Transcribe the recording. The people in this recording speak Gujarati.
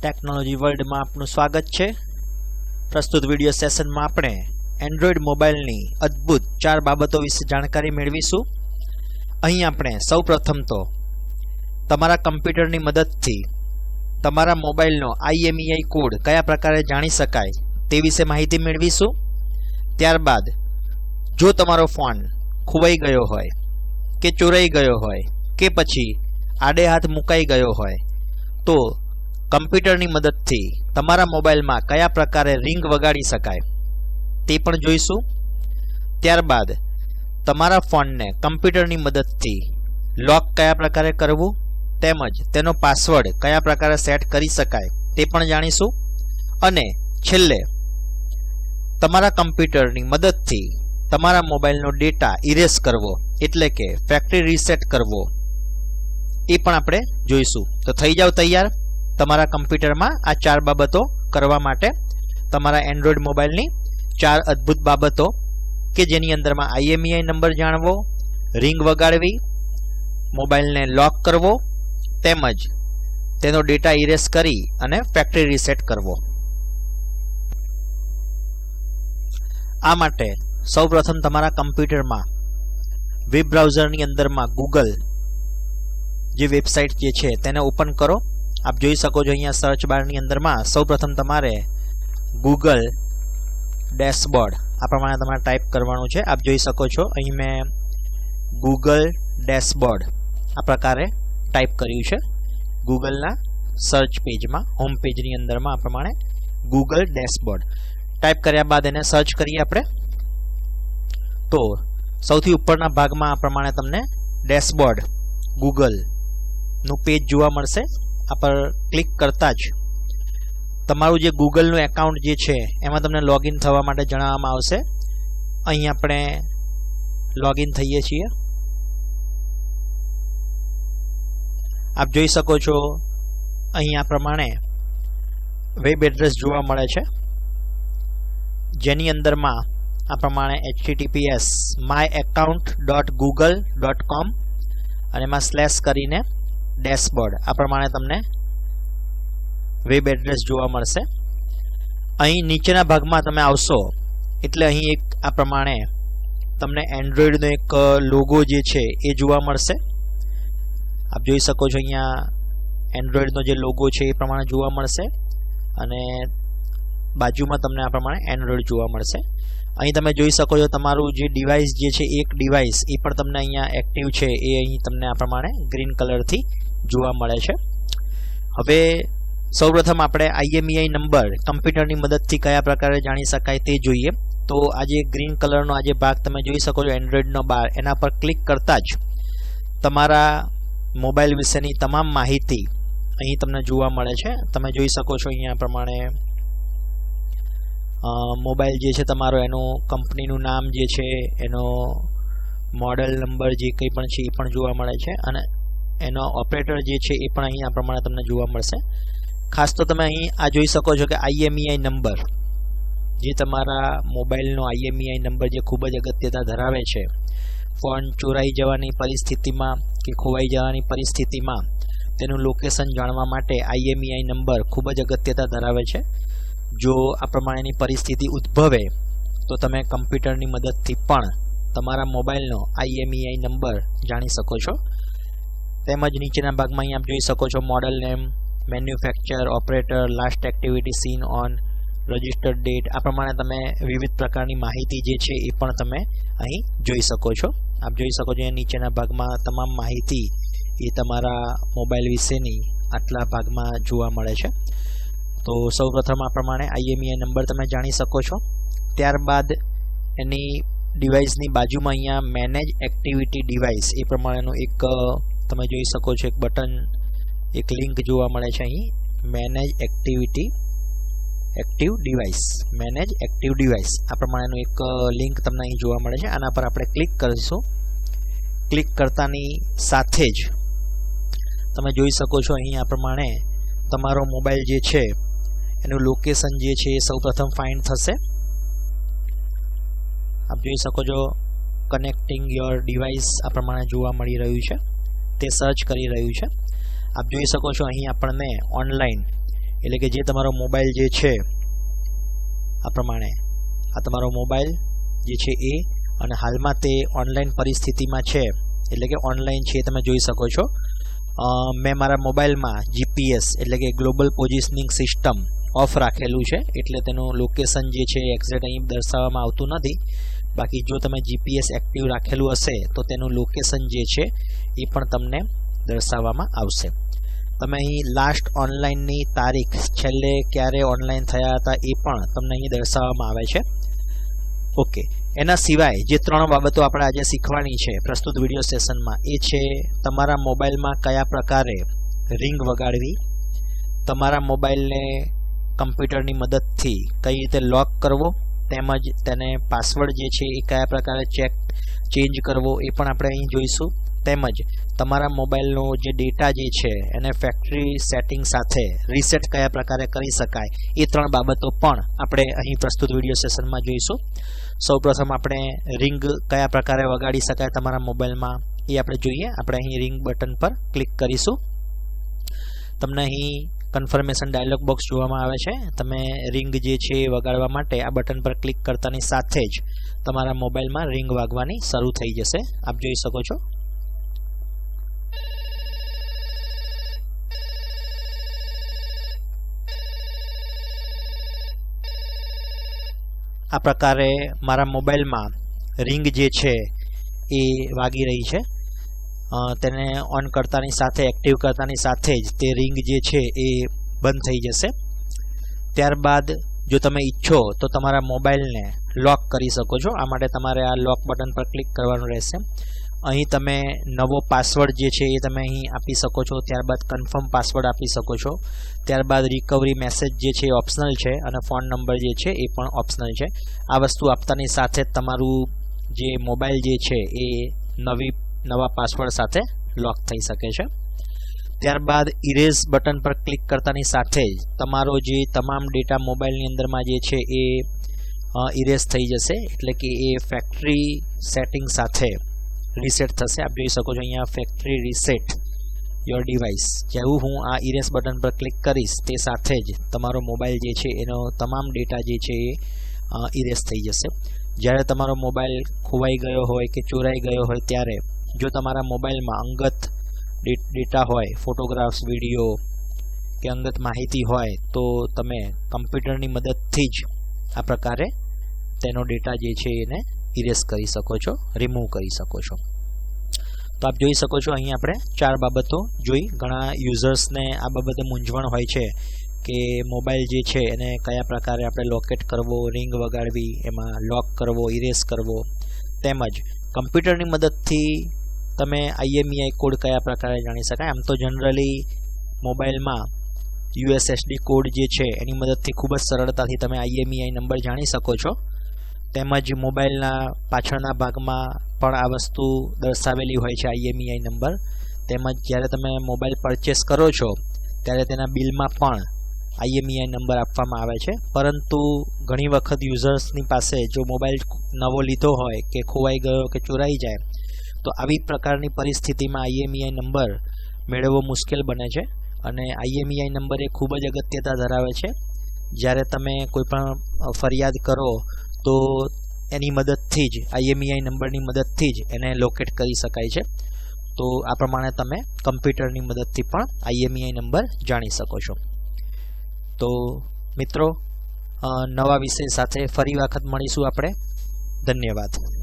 ટેકનોલોજી વર્લ્ડમાં આપનું સ્વાગત છે. પ્રસ્તુત વીડિયો સેશનમાં આપણે એન્ડ્રોઈડ મોબાઈલની અદ્ભુત ચાર બાબતો વિશે જાણકારી મેળવીશું. અહીં આપણે સૌ પ્રથમ તો તમારા કમ્પ્યુટરની મદદથી તમારા મોબાઈલનો આઈએમઈઆઈ કોડ કયા પ્રકારે જાણી શકાય તે વિશે માહિતી મેળવીશું. ત્યારબાદ જો તમારો ફોન ખોવાઈ ગયો હોય કે ચોરાઈ ગયો હોય કે પછી આડે હાથ મુકાઈ ગયો હોય તો કમ્પ્યુટરની મદદથી તમારા મોબાઈલમાં કયા પ્રકારે રિંગ વગાડી શકાય તે પણ જોઈશું. ત્યારબાદ તમારા ફોનને કમ્પ્યુટરની મદદથી લોક કયા પ્રકારે કરવું તેમજ તેનો પાસવર્ડ કયા પ્રકારે સેટ કરી શકાય તે પણ જાણીશું. અને છેલ્લે તમારા કમ્પ્યુટરની મદદથી તમારા મોબાઈલનો ડેટા ઇરેઝ કરવો એટલે કે ફેક્ટરી રીસેટ કરવો એ પણ આપણે જોઈશું. તો થઈ જાવ તૈયાર? તમારા કમ્પ્યુટરમાં આ ચાર બાબતો કરવા માટે તમારા એન્ડ્રોઈડ મોબાઈલની ચાર અદ્ભુત બાબતો કે જેની અંદરમાં આઈએમઈઆઈ નંબર જાણવો, રિંગ વગાડવી મોબાઈલને લોક કરવો, તેમજ તેનો ડેટા ઇરેસ કરી અને ફેક્ટરી રીસેટ કરવો. આ માટે સૌપ્રથમ તમારા કમ્પ્યુટરમાં વેબ બ્રાઉઝરની અંદરમાં ગૂગલ જે વેબસાઇટ જે છે તેને ઓપન કરો. આપ જોઈ શકો છો અહીંયા સર્ચ બારની અંદરમાં સૌપ્રથમ તમારે ગૂગલ ડેશબોર્ડ આ પ્રમાણે તમારે ટાઈપ કરવાનું છે. આપ જોઈ શકો છો, અહીં મેં ગૂગલ ડેશબોર્ડ આ પ્રકારે ટાઈપ કર્યું છે. ગૂગલના સર્ચ પેજમાં હોમ પેજની અંદરમાં આ પ્રમાણે ગૂગલ ડેશબોર્ડ ટાઈપ કર્યા બાદ એને સર્ચ કરીએ આપણે. તો સૌથી ઉપરના ભાગમાં આ પ્રમાણે તમને ડેશબોર્ડ ગૂગલનું પેજ જોવા મળશે. આ પર ક્લિક કરતા જ તમારું જે ગૂગલનું એકાઉન્ટ જે છે, એમાં તમને લોગિન થવા માટે જણાવવામાં આવશે. અહીં આપણે લોગિન થઈએ છીએ. આપ જોઈ શકો છો, અહીં આ પ્રમાણે વેબ એડ્રેસ જોવા મળે છે. જેની અંદરમાં આ પ્રમાણે HTTPS my account dot Google dot com અને એમાં સ્લેશ કરીને ડેશબોર્ડ. આ પ્રમાણે તમને વેબ એડ્રેસ જોવા મળશે. અહીં નીચેના ભાગમાં તમે આવશો, એટલે અહીં એક આ પ્રમાણે તમને એન્ડ્રોઈડનો એક લોગો જે છે એ જોવા મળશે. આપ જોઈ શકો છો અહીંયા એન્ડ્રોઈડનો જે લોગો છે એ પ્રમાણે જોવા મળશે અને બાજુમાં તમને આ પ્રમાણે એન્ડ્રોઈડ જોવા મળશે. અહીં તમે જોઈ શકો છો તમારું જે ડિવાઇસ જે છે, એક ડિવાઇસ એ પણ તમને અહીંયા એક્ટિવ છે. એ અહીં તમને આ પ્રમાણે ગ્રીન કલરથી જોવા મળે છે. હવે સૌપ્રથમ આપણે આઈએમઈઆઈ નંબર કમ્પ્યુટરની મદદથી કયા પ્રકારે જાણી શકાય તે જોઈએ. તો આ જે ગ્રીન કલરનો આ જે ભાગ તમે જોઈ શકો છો એન્ડ્રોઈડનો બાર, એના પર ક્લિક કરતાં જ તમારા મોબાઈલ વિશેની તમામ માહિતી અહીં તમને જોવા મળે છે. તમે જોઈ શકો છો અહીંયા પ્રમાણે મોબાઈલ જે છે તમારો, એનું કંપનીનું નામ જે છે, એનો મોડલ નંબર જે કંઈ પણ છે એ પણ જોવા મળે છે અને એનો ઓપરેટર જે છે એ પણ અહીં આ પ્રમાણે તમને જોવા મળશે. ખાસ તો તમે અહીં આ જોઈ શકો છો કે આઈએમઈઆઈ નંબર, જે તમારા મોબાઈલનો આઈએમઈઆઈ નંબર જે ખૂબ જ અગત્યતા ધરાવે છે. ફોન ચોરાઈ જવાની પરિસ્થિતિમાં કે ખોવાઈ જવાની પરિસ્થિતિમાં તેનું લોકેશન જાણવા માટે આઈએમઈઆઈ નંબર ખૂબ જ અગત્યતા ધરાવે છે. જો આ પ્રમાણેની પરિસ્થિતિ ઉદ્ભવે, તો તમે કમ્પ્યુટરની મદદથી પણ તમારા મોબાઈલનો આઈએમઈઆઈ નંબર જાણી શકો છો. તેમજ નીચેના ભાગમાં અહીં આપ જોઈ શકો છો model name, manufacture, operator, last activity seen on registered date, આ પ્રમાણે તમે વિવિધ પ્રકારની માહિતી જે છે એ પણ તમે અહીં જોઈ શકો છો. આપ જોઈ શકો છો નીચેના ભાગમાં તમામ માહિતી એ તમારા મોબાઈલ વિશેની આટલા ભાગમાં જોવા મળે છે. તો સૌપ્રથમ આ પ્રમાણે આઈએમઈઆઈ નંબર તમે જાણી શકો છો. ત્યારબાદ એની ડિવાઇસની બાજુમાં અહીંયા મેનેજ એક્ટિવિટી ડિવાઇસ એ પ્રમાણેનું એક તમે જોઈ શકો છો એક બટન એક લિંક જોવા મળે છે અહીં. Manage activity active device manage active device આ પ્રમાણેનું એક લિંક તમને અહીં જોવા મળે છે. આના પર આપણે ક્લિક કરીશું. ક્લિક કરતાની સાથે જ તમે જોઈ શકો છો અહીં આ પ્રમાણે તમારો મોબાઈલ જે છે એનું લોકેશન જે છે એ સૌપ્રથમ ફાઇન્ડ થશે. આપ જોઈ શકો છો કનેક્ટિંગ યોર ડિવાઇસ આ પ્રમાણે જોવા મળી રહ્યું છે. તે સર્ચ કરી રહ્યું છે. આપ જોઈ શકો છો, અહીં આપણને ઓનલાઈન એટલે કે જે તમારો મોબાઈલ જે છે, આ પ્રમાણે, આ તમારો મોબાઈલ જે છે એ, અને હાલમાં તે ઓનલાઈન પરિસ્થિતિમાં છે, એટલે કે ઓનલાઈન છે તમે જોઈ શકો છો. મેં મારા મોબાઈલમાં જીપીએસ એટલે કે ગ્લોબલ પોઝિશનિંગ સિસ્ટમ ઓફ રાખેલું છે, એટલે તેનું લોકેશન જે છે એક્ઝેક્ટ અહીં દર્શાવવામાં આવતું નથી. બાકી જો તમે જીપીએસ એક્ટિવ રાખેલું હશે, તો તેનું લોકેશન જે છે એ પણ તમને દર્શાવવામાં આવશે. તમે અહીં લાસ્ટ ઓનલાઈનની તારીખ, છેલ્લે ક્યારે ઓનલાઈન થયા હતા એ પણ તમને અહીં દર્શાવવામાં આવે છે. ઓકે એના સિવાય જે ત્રણ બાબતો આપણે આજે શીખવાની છે પ્રસ્તુત વીડિયો સેશનમાં એ છે, તમારા મોબાઈલમાં કયા પ્રકારે રિંગ વગાડવી, તમારા મોબાઈલને કમ્પ્યુટરની મદદથી કઈ રીતે લોક કરવો, તેમજ તેને પાસવર્ડ જે છે એ કયા પ્રકારે ચેક, ચેન્જ કરવો એ પણ આપણે અહીં જોઈશું. તેમજ તમારા મોબાઈલનો જે ડેટા જે છે એને ફેક્ટરી સેટિંગ સાથે રીસેટ કયા પ્રકારે કરી શકાય એ ત્રણ બાબતો પણ આપણે અહીં પ્રસ્તુત વીડિયો સેશનમાં જોઈશું. સૌપ્રથમ આપણે રિંગ કયા પ્રકારે વગાડી શકાય તમારા મોબાઈલમાં એ આપણે જોઈએ. આપણે અહીં રિંગ બટન પર ક્લિક કરીશું. તમને અહીં કન્ફર્મેશન ડાયલોગ બોક્સ જોવામાં આવે છે. તમે રિંગ જે છે એ વગાડવા માટે આ બટન પર ક્લિક કરતાની સાથે જ તમારા મોબાઈલમાં રિંગ વાગવાની શરૂ થઈ જશે. આપ જોઈ શકો છો. આ પ્રકારે મારા મોબાઈલમાં રિંગ જે છે એ વાગી રહી છે. તેને ઓન કરતાની સાથે એક્ટિવ કરતાની સાથે જ તે રિંગ જે છે એ બંધ થઈ જશે. ત્યારબાદ જો તમે ઈચ્છો તો તમારા મોબાઈલને લોક કરી શકો છો. આ માટે તમારે આ લોક બટન પર ક્લિક કરવાનું રહેશે. અહીં તમે નવો પાસવર્ડ જે છે એ તમે અહીં આપી શકો છો. ત્યારબાદ કન્ફર્મ પાસવર્ડ આપી શકો છો. ત્યારબાદ રિકવરી મેસેજ જે છે એ ઓપ્શનલ છે અને ફોન નંબર જે છે એ પણ ઓપ્શનલ છે. આ વસ્તુ આપતાની સાથે તમારું જે મોબાઈલ જે છે એ નવી નવા પાસવર્ડ સાથે લોક થઈ શકે છે. ત્યારબાદ ઇરેઝ બટન પર ક્લિક કરતાની સાથે જ તમારો જે તમામ ડેટા મોબાઈલની અંદરમાં જે છે એ ઇરેઝ થઈ જશે. એટલે કે એ ફેક્ટરી સેટિંગ સાથે રીસેટ થશે. આપ જોઈ શકો છો અહીંયા ફેક્ટરી રીસેટ યોર ડિવાઇસ જેવું હું આ ઇરેઝ બટન પર ક્લિક કરીશ તે સાથે જ તમારો મોબાઈલ જે છે એનો તમામ ડેટા જે છે એ ઇરેઝ થઈ જશે. જ્યારે તમારો મોબાઈલ ખોવાઈ ગયો હોય કે ચોરાઈ ગયો હોય ત્યારે જો તમારા મોબાઈલમાં અંગત ડેટા હોય, ફોટોગ્રાફ્સ, વીડિયો કે અંગત માહિતી હોય, તો તમે કમ્પ્યુટરની મદદથી જ આ પ્રકારે તેનો ડેટા જે છે એને ઇરેઝ કરી શકો છો રિમૂવ કરી શકો છો. તો આપ જોઈ શકો છો અહીં આપણે ચાર બાબતો જોઈ. ઘણા યુઝર્સને આ બાબતે મૂંઝવણ હોય છે કે મોબાઈલ જે છે એને કયા પ્રકારે આપણે લોકેટ કરવો રિંગ વગાડવી, એમાં લોક કરવો ઇરેઝ કરવો, તેમજ કમ્પ્યુટરની મદદથી તમે આઈએમઈઆઈ કોડ કયા પ્રકારે જાણી શકાય? આમ તો જનરલી મોબાઈલમાં યુએસએસડી કોડ જે છે, એની મદદથી ખૂબ જ સરળતાથી તમે આઈએમઈઆઈ નંબર જાણી શકો છો. તેમજ મોબાઈલના પાછળના ભાગમાં પણ આ વસ્તુ દર્શાવેલી હોય છે આઈએમઈઆઈ નંબર તેમજ જ્યારે તમે મોબાઈલ પરચેસ કરો છો, ત્યારે તેના બિલમાં પણ આઈએમઈઆઈ નંબર આપવામાં આવે છે. પરંતુ ઘણી વખત યુઝર્સની પાસે જો મોબાઈલ નવો લીધો હોય કે ખોવાઈ ગયો કે ચોરાઈ જાય તો આવી પ્રકારની પરિસ્થિતિમાં આઈએમઈઆઈ નંબર મેળવવો મુશ્કેલ બને છે અને આઈએમઈઆઈ નંબર એ ખૂબ જ અગત્યતા ધરાવે છે. જ્યારે તમે કોઈપણ ફરિયાદ કરો તો એની મદદથી જ આઈએમઈઆઈ નંબરની મદદથી જ એને લોકેટ કરી શકાય છે. તો આ પ્રમાણે તમે કમ્પ્યુટરની મદદથી પણ આઈએમઈઆઈ નંબર જાણી શકો છો. તો મિત્રો નવા વિષય સાથે ફરી વખત મળીશું આપણે. ધન્યવાદ.